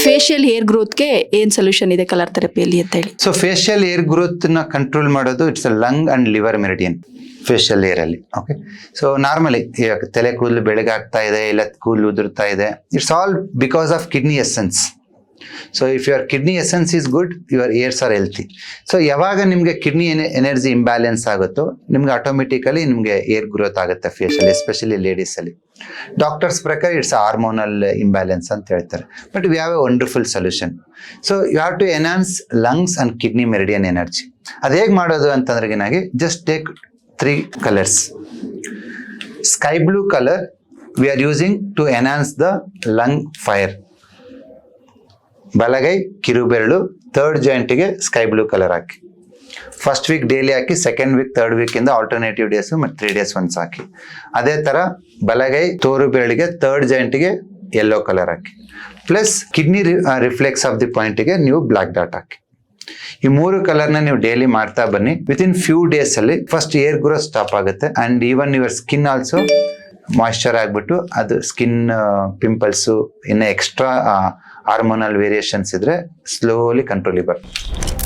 Facial hair ಗ್ರೋತ್ಗೆ ಏನ್ solution ಇದೆ colour ಥೆರಪಿಯಲ್ಲಿ ಅಂತ ಹೇಳಿ? ಸೊ ಫೇಶಿಯಲ್ ಏರ್ ಗ್ರೋತ್ನ ಕಂಟ್ರೋಲ್ ಮಾಡೋದು it's lung and liver meridian facial hair ಅಲ್ಲಿ ಓಕೆ ಸೊ ನಾರ್ಮಲಿ ತಲೆ ಕೂದಲು ಬೆಳಗಾಗ್ತಾ ಇದೆ, ಇಲ್ಲ ಕೂದಲು ಉದುರ್ತಾ ಇದೆ it's all because of kidney essence so if your kidney essence is good your ears are healthy so ಯಾವಾಗ ನಿಮಗೆ ಕಿಡ್ನಿ ಎನರ್ಜಿ ಇಂಬ್ಯಾಲೆನ್ಸ್ ಆಗುತ್ತೋ, ನಿಮ್ಗೆ ಆಟೋಮೆಟಿಕಲಿ ನಿಮಗೆ ಏರ್ ಗ್ರೋತ್ ಆಗುತ್ತೆ ಫೇಶಿಯಲ್ ಎಸ್ಪೆಷಲಿ ಲೇಡೀಸಲ್ಲಿ ಡಾಕ್ಟರ್ಸ್ ಪ್ರಕಾರ ಇಟ್ಸ್ ಹಾರ್ಮೋನಲ್ ಇಂಬ್ಯಾಲೆನ್ಸ್ ಅಂತ ಹೇಳ್ತಾರೆ. But we have a wonderful solution so you have to enhance lungs and kidney meridian energy ಅದು ಹೇಗೆ ಮಾಡೋದು ಅಂತಂದ್ರೆಗಿನಾಗಿ just take three colours sky blue colour we are using to enhance the lung fire ಬಲಗೈ, ಕಿರುಬೆರಳು third ಜಾಯಿಂಟಿಗೆ sky blue colour ಹಾಕಿ. First week daily ಹಾಕಿ second week third ಇಂದ alternative days ಮತ್ತು ತ್ರೀ ಡೇಸ್ ಒನ್ಸ್ ಹಾಕಿ. ಅದೇ ಥರ ಬಲಗೈ ತೋರು ಬೆರಳಿಗೆ ಥರ್ಡ್ ಜಾಯಿಂಟಿಗೆ yellow colour hockey. Plus kidney reflex of the ಪಾಯಿಂಟಿಗೆ ನೀವು ಬ್ಲ್ಯಾಕ್ ಡಾಟ್ ಹಾಕಿ. ಈ ಮೂರು ಕಲರ್ನ ನೀವು ಡೈಲಿ ಮಾಡ್ತಾ ಬನ್ನಿ. ವಿತಿನ್ ಫ್ಯೂ ಡೇಸ್ ಅಲ್ಲಿ ಫಸ್ಟ್ ಏರ್ ಗ್ರೋ ಸ್ಟಾಪ್ ಆಗುತ್ತೆ. And even your skin also moisture ಆಗಿಬಿಟ್ಟು ಅದು ಸ್ಕಿನ್ ಪಿಂಪಲ್ಸು ಇನ್ನು ಎಕ್ಸ್ಟ್ರಾ ಹಾರ್ಮೋನಲ್ ವೇರಿಯೇಷನ್ಸ್ ಇದ್ರೆ ಸ್ಲೋಲಿ ಕಂಟ್ರೋಲಿಗೆ ಬರುತ್ತೆ.